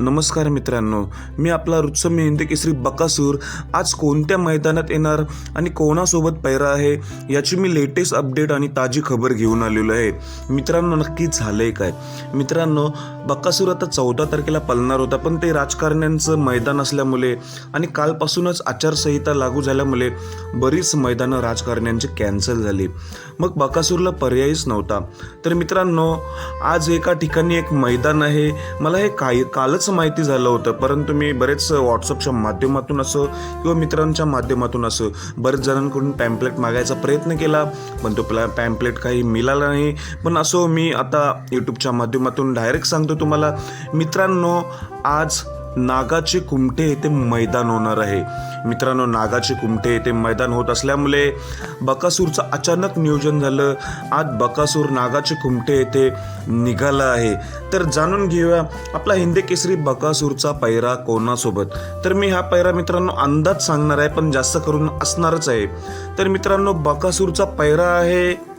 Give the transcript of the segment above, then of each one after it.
नमस्कार मित्रांनो मी आपला रुत्सम मेहंदे केसरी बकासूर आज कोणत्या मैदानात येणार आणि कोणासोबत पैरा आहे याची मी लेटेस्ट अपडेट आणि ताजी खबर घेऊन आलेलो आहे. मित्रांनो नक्की झालं आहे काय? मित्रांनो बकासूर आता चौदा तारखेला पलणार होता पण ते राजकारण्यांचं मैदान असल्यामुळे आणि कालपासूनच आचारसंहिता लागू झाल्यामुळे बरीच मैदानं राजकारण्यांची कॅन्सल झाली. मग बकासूरला पर्यायच नव्हता. तर मित्रांनो आज एका ठिकाणी एक मैदान आहे. मला हे काय कालच माहिती झालं होतं परंतु मी बरेच व्हॉट्सअपच्या माध्यमातून असो किंवा मित्रांच्या माध्यमातून असो बरेच जणांकडून पॅम्पलेट मागायचा प्रयत्न केला पण तो प्लॅ पॅम्पलेट काही मिळाला नाही. पण असो मी आता यूट्यूबच्या माध्यमातून डायरेक्ट सांगतो तुम्हाला. मित्रांनो आज नागाचे कुमटे येथे मैदान होणार आहे. मित्रांनो नागाचे कुमटे येथे मैदान होत असल्यामुळे बकासूरचं अचानक नियोजन झालं. आज बकासूर नागाचे कुमटे येथे निघाला आहे. तर जाणून घेऊया आपला हिंदी केसरी बकासूरचा पैरा कोणासोबत? तर मी हा पैरा मित्रांनो अंदाज सांगणार आहे पण जास्त करून असणारच आहे. तर मित्रांनो बकासूरचा पैरा आहे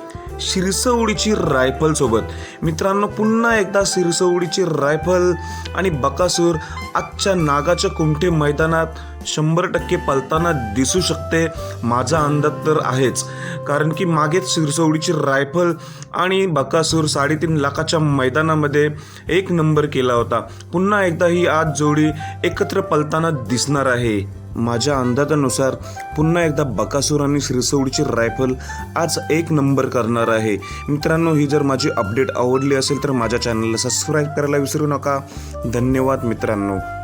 शिरसवडीची रायफल सोबत. मित्रांनो पुन्हा एकदा शिरसवडीची रायफल आणि बकासूर आजच्या नागाच्या कुमठे मैदानात शंभर टक्के पलताना दिसू शकते. माझा अंदाज तर आहेच. कारण की मागेच शिरसवडीची रायफल आणि बकासूर साडेतीन लाखाच्या मैदानामध्ये एक नंबर केला होता. पुन्हा एकदा ही आज जोडी एकत्र पलताना दिसणार आहे. माझ्या अंदाजानुसार पुन्हा एकदा बकासूर आणि श्रीसवडीची रायफल आज एक नंबर करणार आहे. मित्रांनो ही जर माझी अपडेट आवडली असेल तर माझ्या चॅनलला सबस्क्राईब करायला विसरू नका. धन्यवाद मित्रांनो.